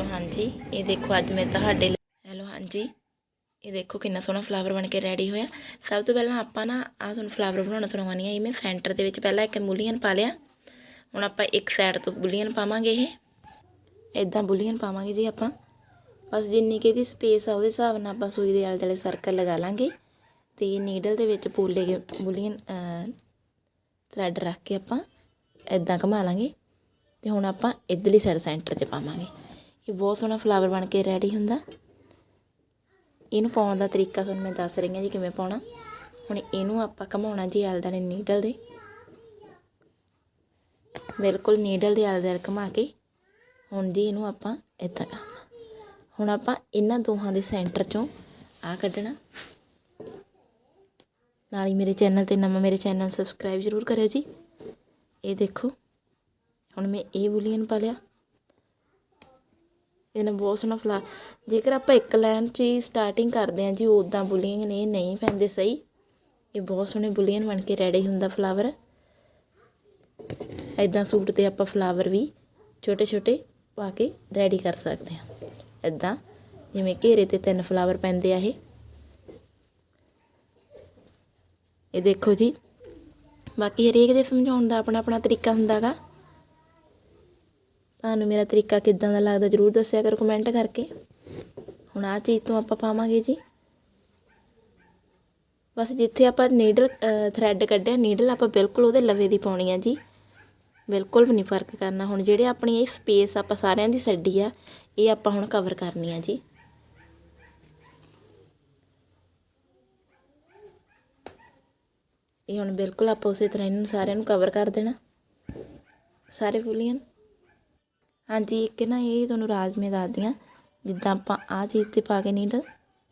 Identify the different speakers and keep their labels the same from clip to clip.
Speaker 1: Hello, ਹਾਂਜੀ। ਇਹ ਦੇਖੋ, ਅੱਜ ਮੈਂ ਤੁਹਾਡੇ ਲਈ ਹੈਲੋ, ਹਾਂਜੀ। ਇਹ ਦੇਖੋ, ਕਿੰਨਾ ਸੋਹਣਾ ਫਲਾਵਰ ਬਣ ਕੇ ਰੈਡੀ ਹੋਇਆ। ਸਭ ਤੋਂ ਪਹਿਲਾਂ ਆਪਾਂ ਨਾ, ਆਹ ਤੁਹਾਨੂੰ ਫਲਾਵਰ ਬਣਾਉਣਾ ਸਿਖਾਉਣੀ ਆ ਇਹ ਮੈਂ। ਸੈਂਟਰ ਦੇ ਵਿੱਚ ਪਹਿਲਾਂ ਇੱਕ ਬੁਲੀਅਨ ਪਾ ਲਿਆ। ਹੁਣ ਆਪਾਂ ਇੱਕ ਸਾਈਡ ਤੋਂ ਬੁਲੀਅਨ ਪਾਵਾਂਗੇ ਇਹ। ਇਦਾਂ ਬੁਲੀਅਨ ਪਾਵਾਂਗੇ ਜੀ ਆਪਾਂ। ਬਸ ਜਿੰਨੀ ਕਿ ਇਹਦੀ ਸਪੇਸ ਆ, ਉਹਦੇ ਹਿਸਾਬ ਨਾਲ ਆਪਾਂ ਸੂਈ ਦੇ ਆਲੇ ਦੁਆਲੇ ਸਰਕਲ ਲਗਾ ਲਾਂਗੇ। ਤੇ ਨੀਡਲ ਦੇ ਵਿੱਚ ਪੂਲੇ ਬੁਲੀਅਨ ਥਰੈਡ ਰੱਖ ਕੇ ਆਪਾਂ ਇਦਾਂ ਘੁਮਾ ਲਾਂਗੇ। ਤੇ ਹੁਣ ਆਪਾਂ ਇਧਰਲੀ ਸਾਈਡ ਸੈਂਟਰ 'ਚ ਪਾਵਾਂਗੇ। ਇਹ ਬਹੁਤ ਸੋਹਣਾ ਫਲਾਵਰ ਬਣ ਕੇ ਰੈਡੀ ਹੁੰਦਾ। ਇਹਨੂੰ ਪਾਉਣ ਦਾ ਤਰੀਕਾ ਤੁਹਾਨੂੰ ਮੈਂ ਦੱਸ ਰਹੀ ਹਾਂ ਜੀ ਕਿਵੇਂ ਪਾਉਣਾ। ਹੁਣ ਇਹਨੂੰ ਆਪਾਂ ਘਮਾਉਣਾ ਜੀ ਆਲੇ ਦੁਆਲੇ ਨੀਡਲ ਦੇ। ਬਿਲਕੁਲ ਨੀਡਲ ਦੇ ਆਲੇ ਦੁਆਲੇ ਘੁਮਾ ਕੇ ਹੁਣ ਜੀ ਇਹਨੂੰ ਆਪਾਂ ਇਦਾਂ ਕਰਨਾ। ਹੁਣ ਆਪਾਂ ਇਹਨਾਂ ਦੋਹਾਂ ਦੇ ਸੈਂਟਰ 'ਚੋਂ ਆ ਕੱਢਣਾ। ਨਾਲ ਹੀ ਮੇਰੇ ਚੈਨਲ ਤੇ ਨਵਾਂ ਮੇਰੇ ਚੈਨਲ ਸਬਸਕ੍ਰਾਈਬ ਜ਼ਰੂਰ ਕਰਿਓ ਜੀ। ਇਹ ਦੇਖੋ, ਹੁਣ ਮੈਂ ਇਹ ਬੁਲੀਅਨ ਪਾ ਲਿਆ। ਇਹਨਾਂ ਬਹੁਤ ਸੋਹਣਾ ਫਲਾ ਜੇਕਰ ਆਪਾਂ ਇੱਕ ਲਾਈਨ 'ਚ ਹੀ ਸਟਾਰਟਿੰਗ ਕਰਦੇ ਹਾਂ ਜੀ ਉਦਾਂ ਬੁਲੀਅਨ ਇਹ ਨਹੀਂ ਪੈਂਦੇ ਸਹੀ। ਇਹ ਬਹੁਤ ਸੋਹਣੇ ਬੁਲੀਅਨ ਬਣ ਕੇ ਰੈਡੀ ਹੁੰਦਾ ਫਲਾਵਰ ਐਦਾਂ ਸੂਟ ਤੇ ਆਪਾਂ ਫਲਾਵਰ ਵੀ ਛੋਟੇ ਛੋਟੇ ਪਾ ਕੇ ਰੈਡੀ ਕਰ ਸਕਦੇ ਹਾਂ। ਐਦਾਂ ਜਿਵੇਂ ਘੇਰੇ ਤੇ ਤਿੰਨ ਫਲਾਵਰ ਪੈਂਦੇ ਆ ਇਹ। ਇਹ ਦੇਖੋ ਜੀ, ਬਾਕੀ ਹਰੇਕ ਦੇ ਸਮਝਾਉਣ ਦਾ ਆਪਣਾ ਆਪਣਾ ਤਰੀਕਾ ਹੁੰਦਾਗਾ। ਤੁਹਾਨੂੰ ਮੇਰਾ ਤਰੀਕਾ ਕਿੱਦਾਂ ਦਾ ਲੱਗਦਾ ਜਰੂਰ ਦੱਸਿਆ ਕਰੋ ਕਮੈਂਟ ਕਰਕੇ। ਹੁਣ ਆਹ ਚੀਜ਼ ਤੋਂ ਆਪਾਂ ਪਾਵਾਂਗੇ ਜੀ। ਬਸ ਜਿੱਥੇ ਆਪਾਂ ਨੀਡਲ ਥਰੈਡ ਕੱਢਿਆ ਨੀਡਲ ਆਪਾਂ ਬਿਲਕੁਲ ਉਹਦੇ ਲਵੇ ਦੀ ਪਾਉਣੀ ਆ ਜੀ। ਬਿਲਕੁਲ ਵੀ ਨਹੀਂ ਫ਼ਰਕ ਕਰਨਾ। ਹੁਣ ਜਿਹੜੇ ਆਪਣੀ ਇਹ ਸਪੇਸ ਆਪਾਂ ਸਾਰਿਆਂ ਦੀ ਛੱਡੀ ਆ, ਇਹ ਆਪਾਂ ਹੁਣ ਕਵਰ ਕਰਨੀ ਆ ਜੀ। ਇਹ ਹੁਣ ਬਿਲਕੁਲ ਆਪਾਂ ਉਸੇ ਤਰ੍ਹਾਂ ਇਹਨਾਂ ਨੂੰ ਸਾਰਿਆਂ ਨੂੰ ਕਵਰ ਕਰ ਦੇਣਾ। ਸਾਰੇ ਫੁੱਲੀਆਂ ਹਾਂਜੀ, ਇੱਕ ਨਾ ਇਹ ਤੁਹਾਨੂੰ ਰਾਜ ਮੈਂ ਦੱਸਦੀ ਹਾਂ। ਜਿੱਦਾਂ ਆਪਾਂ ਆਹ ਚੀਜ਼ ਤੇ ਪਾ ਕੇ ਨੀਡਲ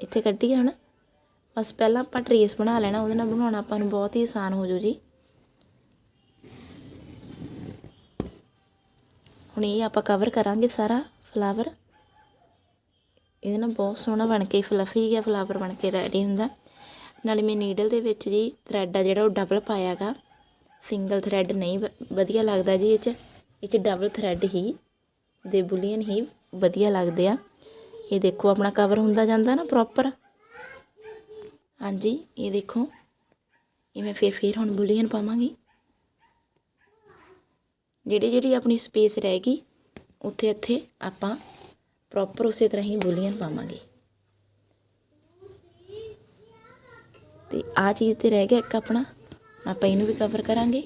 Speaker 1: ਇੱਥੇ ਕੱਢੀ ਹੁਣ। ਬਸ ਪਹਿਲਾਂ ਆਪਾਂ ਟਰੇਸ ਬਣਾ ਲੈਣਾ, ਉਹਦੇ ਨਾਲ ਬਣਾਉਣਾ ਆਪਾਂ ਨੂੰ ਬਹੁਤ ਹੀ ਆਸਾਨ ਹੋ ਜੂ ਜੀ। ਹੁਣ ਇਹ ਆਪਾਂ ਕਵਰ ਕਰਾਂਗੇ ਸਾਰਾ ਫਲਾਵਰ ਇਹਦੇ ਨਾਲ ਬਹੁਤ ਸੋਹਣਾ ਬਣ ਕੇ ਫਲਫੀ ਜਿਹਾ ਫਲਾਵਰ ਬਣ ਕੇ ਰੈਡੀ ਹੁੰਦਾ। ਨਾਲੇ ਮੈਂ ਨੀਡਲ ਦੇ ਵਿੱਚ ਜੀ ਥਰੈਡ ਆ ਜਿਹੜਾ ਉਹ ਡਬਲ ਪਾਇਆਗਾ ਸਿੰਗਲ ਥਰੈਡ ਨਹੀਂ ਵ- ਵਧੀਆ ਲੱਗਦਾ ਜੀ ਇਹ 'ਚ। ਇਹ 'ਚ ਡਬਲ ਥਰੈਡ ਹੀ। ਦੇ ਬੁਲੀਅਨ ਹੀ ਵਧੀਆ ਲੱਗਦੇ ਆ। ਇਹ ਦੇਖੋ ਆਪਣਾ ਕਵਰ ਹੁੰਦਾ ਜਾਂਦਾ ਨਾ ਪ੍ਰੋਪਰ ਹਾਂਜੀ, ਇਹ ਦੇਖੋ। ਇਹ ਮੈਂ ਫੇਰ ਫੇਰ ਹੁਣ ਬੁਲੀਅਨ ਪਾਵਾਂਗੀ। ਜਿਹੜੀ ਜਿਹੜੀ ਆਪਣੀ ਸਪੇਸ ਰਹਿ ਗਈ, ਉੱਥੇ ਇੱਥੇ ਆਪਾਂ ਪ੍ਰੋਪਰ ਉਸੇ ਤਰ੍ਹਾਂ ਹੀ ਬੁਲੀਅਨ ਪਾਵਾਂਗੇ। ਤੇ ਆ ਚੀਜ਼ ਤੇ ਰਹਿ ਗਿਆ ਇੱਕ ਆਪਣਾ। ਆਪਾਂ ਇਹਨੂੰ ਵੀ ਕਵਰ ਕਰਾਂਗੇ।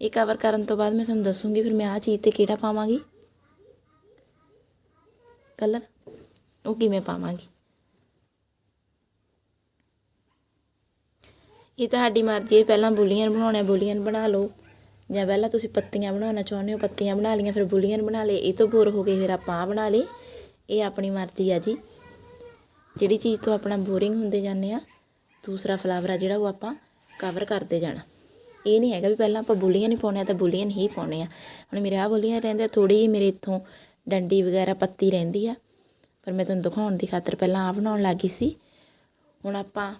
Speaker 1: ਇਹ ਕਵਰ ਕਰਨ ਤੋਂ ਬਾਅਦ ਮੈਂ ਤੁਹਾਨੂੰ ਦੱਸੂਗੀ, ਫਿਰ ਮੈਂ ਆ ਚੀਜ਼ ਤੇ ਕਿਹੜਾ ਪਾਵਾਂਗੀ। ਕਲਰ, ਉਹ ਕਿਵੇਂ ਪਾਵਾਂਗੀ? ਇਹ ਤੁਹਾਡੀ ਮਰਜ਼ੀ ਹੈ, ਪਹਿਲਾਂ ਬੁਲੀਅਨ ਬਣਾਉਣਾ ਬੁਲੀਅਨ ਬਣਾ ਲਓ। ਜਾਂ ਪਹਿਲਾਂ ਤੁਸੀਂ ਪੱਤੀਆਂ ਬਣਾਉਣਾ ਚਾਹੁੰਦੇ ਹੋ, ਪੱਤੀਆਂ ਬਣਾ ਲਈਆਂ, ਫਿਰ ਬੁਲੀਅਨ ਬਣਾ ਲਏ, ਇਹ ਤੋਂ ਬੋਰ ਹੋ ਗਏ, ਫਿਰ ਆਪਾਂ ਆ ਬਣਾ ਲਏ। ਇਹ ਆਪਣੀ ਮਰਜ਼ੀ ਆ ਜੀ। ਜਿਹੜੀ ਚੀਜ਼ ਤੋਂ ਆਪਣਾ ਬੋਰਿੰਗ ਹੁੰਦੇ ਜਾਂਦੇ ਆ, ਦੂਸਰਾ ਫਲਾਵਰ ਆ ਜਿਹੜਾ ਉਹ ਆਪਾਂ ਕਵਰ ਕਰਦੇ ਜਾਣਾ। ਇਹ ਨਹੀਂ ਹੈਗਾ ਵੀ ਪਹਿਲਾਂ ਆਪਾਂ ਬੁਲੀਆਂ ਨਹੀਂ ਪਾਉਣੇ ਆ ਤਾਂ ਬੁਲੀਅਨ ਹੀ ਪਾਉਣੇ ਆ। ਹੁਣ ਮੇਰੇ ਆ ਬੁਲੀਅਨ ਰਹਿੰਦੇ ਆ ਥੋੜੀ ਜਿਹੀ ਮੇਰੇ ਇੱਥੋਂ ਡੰਡੀ ਵਗੈਰਾ ਪੱਤੀ ਰਹਿੰਦੀ ਆ। ਪਰ ਮੈਂ ਤੁਹਾਨੂੰ ਦਿਖਾਉਣ ਦੀ ਖਾਤਰ ਪਹਿਲਾਂ ਆ ਬਣਾਉਣ ਲੱਗੀ ਸੀ। ਹੁਣ ਆਪਾਂ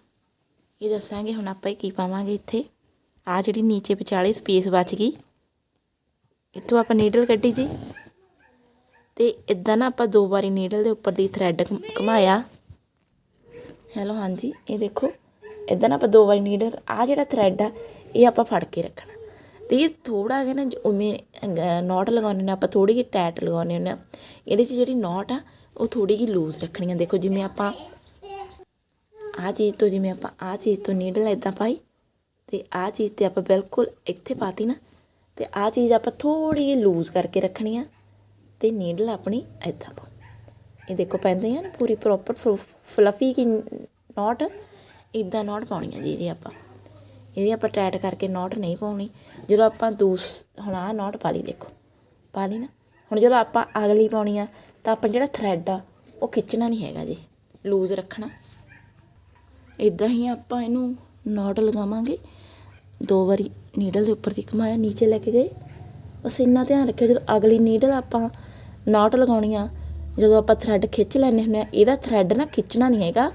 Speaker 1: ਇਹ ਦੱਸਾਂਗੇ, ਹੁਣ ਆਪਾਂ ਇਹ ਕੀ ਪਾਵਾਂਗੇ ਇੱਥੇ। ਆ ਜਿਹੜੀ ਨੀਚੇ ਵਿਚਾਲੇ ਸਪੇਸ ਬਚ ਗਈ। ਇੱਥੋਂ ਆਪਾਂ ਨੀਡਲ ਕੱਢੀ ਜੀ। ਤੇ ਇਦਾਂ ਨਾ ਆਪਾਂ ਦੋ ਵਾਰੀ ਨੀਡਲ ਦੇ ਉੱਪਰ ਦੀ ਥਰੈਡ ਘੁਮਾਇਆ। ਹੈਲੋ, ਹਾਂਜੀ, ਇਹ ਦੇਖੋ। ਇਦਾਂ ਨਾ ਆਪਾਂ ਦੋ ਵਾਰੀ ਨੀਡਲ ਆ ਜਿਹੜਾ ਥਰੈਡ ਆ, ਇਹ ਆਪਾਂ ਫੜ ਕੇ ਰੱਖਣਾ। ਇਹ ਥੋੜਾ ਜਿਹਾ ਨਾ ਉਵੇਂ ਨੋਟ ਲਗਾਉਣੇ ਨੇ ਆਪਾਂ ਥੋੜੀ ਜਿਹੀ ਟੈਟ ਲਗਾਉਣੇ ਹੁੰਦੇ ਆ। ਇਹਦੇ 'ਚ ਜਿਹੜੀ ਨੋਟ ਆ, ਉਹ ਥੋੜੀ ਜਿਹੀ ਲੂਜ਼ ਰੱਖਣੀ ਆ। ਦੇਖੋ ਜਿਵੇਂ ਆਪਾਂ ਆਹ ਚੀਜ਼ ਤੋਂ, ਜਿਵੇਂ ਆਪਾਂ ਆਹ ਚੀਜ਼ ਤੋਂ ਨੀਡਲ ਇਦਾਂ ਪਾਈ, ਤੇ ਆਹ ਚੀਜ਼ ਤੇ ਆਪਾਂ ਬਿਲਕੁਲ ਇੱਥੇ ਪਾਤੀ ਨਾ, ਤੇ ਆਹ ਚੀਜ਼ ਆਪਾਂ ਥੋੜੀ ਜਿਹੀ ਲੂਜ਼ ਕਰਕੇ ਰੱਖਣੀ ਆ, ਤੇ ਨੀਡਲ ਆਪਣੀ ਇਦਾਂ ਪਾਓ। ਇਹ ਦੇਖੋ ਪੈਂਦੇ ਆ ਨਾ ਪੂਰੀ ਪ੍ਰੋਪਰ ਫਲਫੀ ਕੀ ਨੋਟ ਇਦਾਂ ਨੋਟ ਪਾਉਣੀ ਆ ਜੀ ਇਹਦੀ ਆਪਾਂ। ਇਹਦੀ ਆਪਾਂ ਟੈਟ ਕਰਕੇ ਨੋਟ ਨਹੀਂ ਪਾਉਣੀ। ਜਦੋਂ ਆਪਾਂ ਦੂਸ, ਹੁਣ ਆਹ ਨੋਟ ਪਾ ਲਈ, ਦੇਖੋ। ਪਾ ਲਈ ਨਾ। ਹੁਣ ਜਦੋਂ ਆਪਾਂ ਅਗਲੀ ਪਾਉਣੀ ਆ, ਤਾਂ ਆਪਾਂ ਜਿਹੜਾ ਥਰੈਡ ਆ, ਉਹ ਖਿੱਚਣਾ ਨਹੀਂ ਹੈਗਾ ਜੀ। ਲੂਜ਼ ਰੱਖਣਾ। ਇਦਾਂ ਹੀ ਆਪਾਂ ਇਹਨੂੰ ਨੋਟ ਲਗਾਵਾਂਗੇ। ਦੋ ਵਾਰੀ ਨੀਡਲ ਦੇ ਉੱਪਰ ਦੀ ਘਮਾਇਆ, ਨੀਚੇ ਲੈ ਕੇ ਗਏ। ਬਸ ਇੰਨਾ ਧਿਆਨ ਰੱਖਿਓ, ਜਦੋਂ ਅਗਲੀ ਨੀਡਲ ਆਪਾਂ ਨੋਟ ਲਗਾਉਣੀ ਆ, ਜਦੋਂ ਆਪਾਂ ਥਰੈਡ ਖਿੱਚ ਲੈਣੇ ਹੁੰਦੇ ਆ, ਇਹਦਾ ਥਰੈਡ ਨਾ ਖਿੱਚਣਾ ਨਹੀਂ ਹੈਗਾ।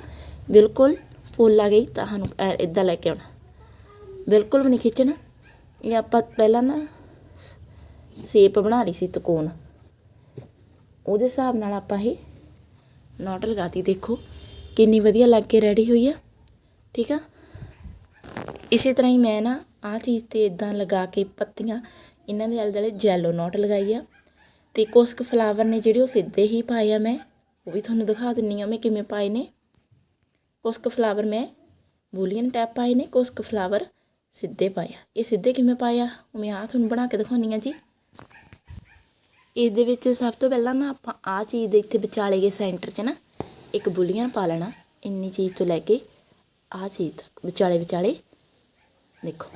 Speaker 1: ਬਿਲਕੁਲ ਫੁੱਲ ਆ ਗਈ, ਤਾਂ ਸਾਨੂੰ ਇਦਾਂ ਲੈ ਕੇ ਆਉਣਾ। ਬਿਲਕੁਲ ਵੀ ਨਹੀਂ ਖਿੱਚਣਾ। ਇਹ ਆਪਾਂ ਪਹਿਲਾਂ ਨਾ ਸ਼ੇਪ ਬਣਾ ਲਈ ਸੀ ਤਕੋਨ ਉਹਦੇ ਹਿਸਾਬ ਨਾਲ ਆਪਾਂ ਇਹ ਨੋਟ ਲਗਾਤੀ। ਦੇਖੋ ਕਿੰਨੀ ਵਧੀਆ ਲੱਗ ਕੇ ਰੈਡੀ ਹੋਈ ਆ। ਠੀਕ ਆ? ਇਸੇ ਤਰ੍ਹਾਂ ਹੀ ਮੈਂ ਨਾ ਆਹ ਚੀਜ਼ ਤੇ ਇਦਾਂ ਲਗਾ ਕੇ ਪੱਤੀਆਂ, ਇਹਨਾਂ ਦੇ ਆਲੇ ਦੁਆਲੇ ਜੈਲੋ ਨੋਟ ਲਗਾਈ ਆ। ਤੇ ਕੁਛ ਕੁ ਫਲਾਵਰ ਨੇ ਜਿਹੜੇ ਉਹ ਸਿੱਧੇ ਹੀ ਪਾਏ ਆ ਮੈਂ। ਉਹ ਵੀ ਤੁਹਾਨੂੰ ਦਿਖਾ ਦਿੰਨੀ ਆ ਮੈਂ ਕਿਵੇਂ ਪਾਏ ਨੇ। ਕੁਛ ਕੁ ਫਲਾਵਰ ਮੈਂ ਬੂਲੀਅਨ ਟੈਪ ਪਾਏ ਨੇ, ਕੁਛ ਕੁ ਫਲਾਵਰ ਸਿੱਧੇ ਪਾਏ ਆ ਇਹ ਸਿੱਧੇ ਕਿਵੇਂ ਪਾਏ ਆ ਉਹ ਮੈਂ ਆ ਤੁਹਾਨੂੰ ਬਣਾ ਕੇ ਦਿਖਾਉਣੀ ਆ ਜੀ। ਇਸ ਦੇ ਵਿੱਚ ਸਭ ਤੋਂ ਪਹਿਲਾਂ ਨਾ ਆਪਾਂ ਆ ਚੀਜ਼ ਦੇ ਇੱਥੇ ਵਿਚਾਲੇ ਦੇ ਸੈਂਟਰ 'ਚ ਨਾ, ਇੱਕ ਬੁਲੀਅਨ ਪਾ ਲੈਣਾ, ਇੰਨੀ ਚੀਜ਼ ਤੋਂ ਲੈ ਕੇ ਆ ਚੀਜ਼ ਤੱਕ, ਵਿਚਾਲੇ ਵਿਚਾਲੇ। ਦੇਖੋ।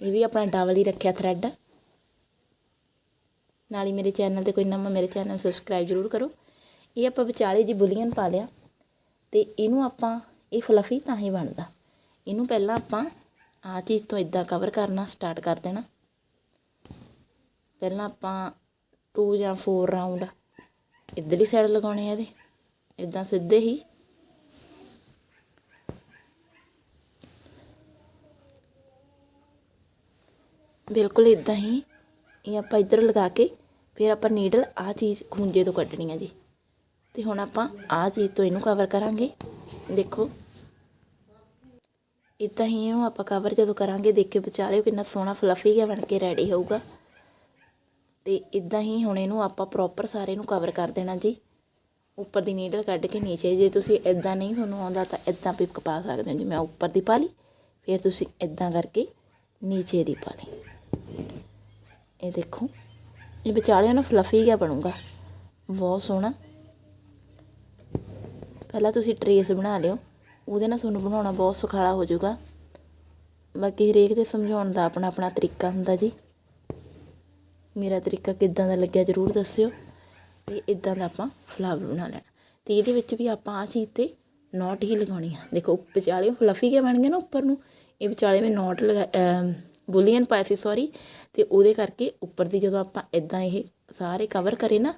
Speaker 1: ਇਹ ਵੀ ਆਪਣਾ ਡਬਲ ਹੀ ਰੱਖਿਆ ਥਰੈਡ ਨਾਲ ਹੀ ਮੇਰੇ ਚੈਨਲ ਤੇ ਕੋਈ ਨਵਾਂ ਮੇਰੇ ਚੈਨਲ ਨੂੰ ਸਬਸਕ੍ਰਾਈਬ ਜ਼ਰੂਰ ਕਰੋ। ਇਹ ਆਪਾਂ ਵਿਚਾਲੇ ਜੀ ਬੁਲੀਅਨ ਪਾ ਲਿਆ, ਤੇ ਇਹਨੂੰ ਆਪਾਂ, ਇਹ ਫਲਫੀ ਤਾਂ ਹੀ ਬਣਦਾ। ਇਹਨੂੰ ਪਹਿਲਾਂ ਆਪਾਂ ਆਹ ਚੀਜ਼ ਤੋਂ ਇਦਾਂ ਕਵਰ ਕਰਨਾ ਸਟਾਰਟ ਕਰ ਦੇਣਾ। ਪਹਿਲਾਂ ਆਪਾਂ 2 ਜਾਂ 4 ਰਾਉਂਡ ਇੱਧਰਲੀ ਸਾਈਡ ਲਗਾਉਣੇ ਆ ਇਹਦੇ। ਇਦਾਂ ਸਿੱਧੇ ਹੀ। ਬਿਲਕੁਲ ਇਦਾਂ ਹੀ। ਇਹ ਆਪਾਂ ਇੱਧਰ ਲਗਾ ਕੇ ਫਿਰ ਆਪਾਂ ਨੀਡਲ ਆ ਚੀਜ਼ ਖੂੰਜੇ ਤੋਂ ਕੱਢਣੀ ਆ ਜੀ। ਤੇ ਹੁਣ ਆਪਾਂ ਆ ਚੀਜ਼ ਤੋਂ ਇਹਨੂੰ ਕਵਰ ਕਰਾਂਗੇ। ਦੇਖੋ। ਇਦਾਂ ਹੀ ਇਹਨੂੰ ਆਪਾਂ ਕਵਰ ਜਦੋਂ ਕਰਾਂਗੇ, ਦੇਖਿਓ ਵਿਚਾਲੇ ਕਿੰਨਾ ਸੋਹਣਾ ਫਲਫੀ ਜਿਹਾ ਬਣ ਕੇ ਰੈਡੀ ਹੋਊਗਾ। ਤੇ ਇਦਾਂ ਹੀ ਹੁਣ ਇਹਨੂੰ ਆਪਾਂ ਪ੍ਰੋਪਰ ਸਾਰੇ ਨੂੰ ਕਵਰ ਕਰ ਦੇਣਾ ਜੀ। ਉੱਪਰ ਦੀ ਨੀਡਲ ਕੱਢ ਕੇ ਨੀਚੇ, ਜੇ ਤੁਸੀਂ ਇਦਾਂ ਨਹੀਂ ਤੁਹਾਨੂੰ ਆਉਂਦਾ ਤਾਂ ਇਦਾਂ ਪਿਪਕ ਪਾ ਸਕਦੇ ਹੋ ਜੀ। ਮੈਂ ਉੱਪਰ ਦੀ ਪਾ ਲਈ, ਫਿਰ ਤੁਸੀਂ ਇਦਾਂ ਕਰਕੇ ਨੀਚੇ ਦੀ ਪਾ ਲਈ। ਇਹ ਦੇਖੋ, ਇਹ ਵਿਚਾਲੇ ਨਾ ਫਲਫੀ ਜਿਹਾ ਬਣੂਗਾ। ਬਹੁਤ ਸੋਹਣਾ। ਪਹਿਲਾਂ ਤੁਸੀਂ ਟਰੇਸ ਬਣਾ ਲਿਓ। ਉਹਦੇ ਨਾਲ ਤੁਹਾਨੂੰ ਬਣਾਉਣਾ ਬਹੁਤ ਸੁਖਾਲਾ ਹੋ ਜਾਊਗਾ। ਬਾਕੀ ਹਰੇਕ ਦੇ ਸਮਝਾਉਣ ਦਾ ਆਪਣਾ ਆਪਣਾ ਤਰੀਕਾ ਹੁੰਦਾ ਜੀ। ਮੇਰਾ ਤਰੀਕਾ ਕਿੱਦਾਂ ਦਾ ਲੱਗਿਆ ਜ਼ਰੂਰ ਦੱਸਿਓ। ਤੇ ਇਦਾਂ ਦਾ ਆਪਾਂ ਫਲਾਵਰ ਬਣਾ ਲੈਣਾ। ਤੇ ਇਹਦੇ ਵਿੱਚ ਵੀ ਆਪਾਂ ਆ ਚੀਜ਼ ਤੇ ਨੋਟ ਹੀ ਲਗਾਉਣੀ ਆ। ਦੇਖੋ ਵਿਚਾਲੇ ਫਲਫੀ ਜਿਹਾ ਬਣ ਗਿਆ ਨਾ ਉੱਪਰ ਨੂੰ। ਇਹ ਵਿਚਾਲੇ ਮੈਂ ਨੋਟ ਲਗਾ ਬੁਲੀਅਨ ਪਾਇਆ ਸੀ ਸੌਰੀ ਤੇ ਉਹਦੇ ਕਰਕੇ ਉੱਪਰ ਦੀ ਜਦੋਂ ਆਪਾਂ ਇਦਾਂ ਇਹ ਸਾਰੇ ਕਵਰ ਕਰੇ ਨਾ,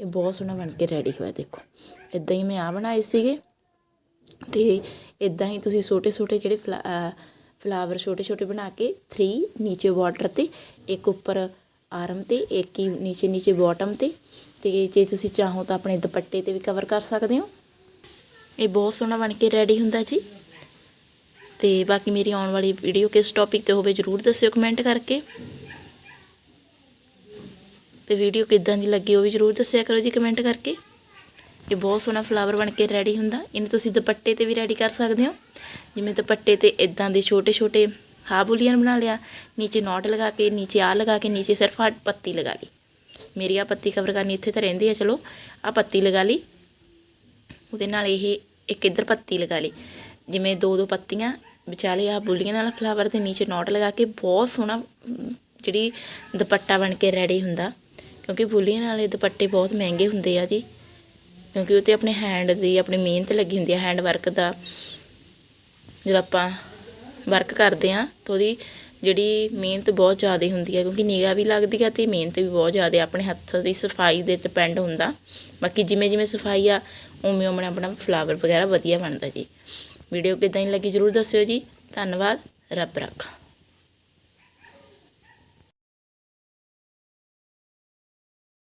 Speaker 1: ਇਹ ਬਹੁਤ ਸੋਹਣਾ ਬਣ ਕੇ ਰੈਡੀ ਹੋਇਆ, ਦੇਖੋ। ਇਦਾਂ ਹੀ ਮੈਂ ਆ ਬਣਾਏ ਸੀਗੇ। ਅਤੇ ਇੱਦਾਂ ਹੀ ਤੁਸੀਂ ਛੋਟੇ ਛੋਟੇ ਜਿਹੜੇ ਫਲਾ ਫਲਾਵਰ ਛੋਟੇ ਛੋਟੇ ਬਣਾ ਕੇ 3 ਨੀਚੇ ਬਾਰਡਰ ਤੇ, ਇੱਕ ਉੱਪਰ ਆਰਮ ਤੇ, ਇੱਕ ਹੀ ਨੀਚੇ ਨੀਚੇ ਬਾਟਮ ਤੇ ਅਤੇ ਜੇ ਤੁਸੀਂ ਚਾਹੋ ਤਾਂ ਆਪਣੇ ਦੁਪੱਟੇ ਤੇ ਵੀ ਕਵਰ ਕਰ ਸਕਦੇ ਹੋ। ਇਹ ਬਹੁਤ ਸੋਹਣਾ ਬਣ ਕੇ ਰੈਡੀ ਹੁੰਦਾ ਜੀ। ਤੇ ਬਾਕੀ ਮੇਰੀ ਆਉਣ ਵਾਲੀ ਵੀਡੀਓ ਕਿਸ ਟੌਪਿਕ ਤੇ ਹੋਵੇ ਜਰੂਰ ਦੱਸਿਓ ਕਮੈਂਟ ਕਰਕੇ। ਤੇ ਵੀਡੀਓ ਕਿੱਦਾਂ ਦੀ ਲੱਗੀ ਉਹ ਵੀ ਜਰੂਰ ਦੱਸਿਆ ਕਰੋ ਜੀ ਕਮੈਂਟ ਕਰਕੇ। ਇਹ ਬਹੁਤ ਸੋਹਣਾ ਫਲਾਵਰ ਬਣ ਕੇ ਰੈਡੀ ਹੁੰਦਾ। ਇਹਨੂੰ ਤੁਸੀਂ ਦੁਪੱਟੇ ਤੇ ਵੀ ਰੈਡੀ ਕਰ ਸਕਦੇ ਹੋ। ਜਿਵੇਂ ਦੁਪੱਟੇ ਤੇ ਇਦਾਂ ਦੇ ਛੋਟੇ ਛੋਟੇ ਹਾਫ ਬੁਲੀਅਨ ਬਣਾ ਲਿਆ, ਨੀਚੇ ਨੋਟ ਲਗਾ ਕੇ, ਨੀਚੇ ਆ ਲਗਾ ਕੇ, ਨੀਚੇ ਸਿਰਫ ਆ ਪੱਤੀ ਲਗਾ ਲਈ। ਮੇਰੀ ਆ ਪੱਤੀ ਕਵਰ ਕਰਨੀ ਇੱਥੇ ਤਾਂ ਰਹਿੰਦੀ ਆ, ਚਲੋ ਆ ਪੱਤੀ ਲਗਾ ਲਈ। ਉਹਦੇ ਨਾਲ ਇਹ ਇੱਕ ਇੱਧਰ ਪੱਤੀ ਲਗਾ ਲਈ। ਜਿਵੇਂ ਦੋ ਦੋ ਪੱਤੀਆਂ, ਵਿਚਾਲੇ ਆ ਬੁਲੀਆਂ ਨਾਲ ਫਲਾਵਰ ਤੇ ਨੀਚੇ ਨੋਟ ਲਗਾ ਕੇ ਬਹੁਤ ਸੋਹਣਾ, ਜਿਹੜੀ ਦੁਪੱਟਾ ਬਣ ਕੇ ਰੈਡੀ ਹੁੰਦਾ। ਕਿਉਂਕਿ ਬੁਲੀਆਂ ਵਾਲੇ ਦੁਪੱਟੇ ਬਹੁਤ ਮਹਿੰਗੇ ਹੁੰਦੇ ਆ ਜੀ। ਕਿਉਂਕਿ ਉਹ ਤੇ ਆਪਣੇ ਹੈਂਡ ਦੀ, ਆਪਣੀ ਮਿਹਨਤ ਲੱਗੀ ਹੁੰਦੀ ਆ ਹੈਂਡ ਵਰਕ ਦਾ। ਜਦੋਂ ਆਪਾਂ ਵਰਕ ਕਰਦੇ ਆ ਤਾਂ ਉਹਦੀ ਜਿਹੜੀ ਮਿਹਨਤ ਬਹੁਤ ਜ਼ਿਆਦਾ ਹੁੰਦੀ ਹੈ ਕਿਉਂਕਿ ਨਿਗਾਹ ਵੀ ਲੱਗਦੀ ਆ ਤੇ ਮਿਹਨਤ ਵੀ ਬਹੁਤ ਜ਼ਿਆਦਾ ਆਪਣੇ ਹੱਥ ਦੀ ਸਫ਼ਾਈ ਦੇ ਡਿਪੈਂਡ ਹੁੰਦਾ। ਬਾਕੀ ਜਿਵੇਂ ਜਿਵੇਂ ਸਫ਼ਾਈ ਆ, ਉਵੇਂ ਉਵੇਂ ਆਪਣਾ ਫਲਾਵਰ ਵਗੈਰਾ ਵਧੀਆ ਬਣਦਾ ਜੀ। ਵੀਡੀਓ ਕਿਦਾਂ ਦੀ ਲੱਗੀ ਜਰੂਰ ਦੱਸਿਓ ਜੀ। ਧੰਨਵਾਦ। ਰੱਬ ਰੱਖਾ।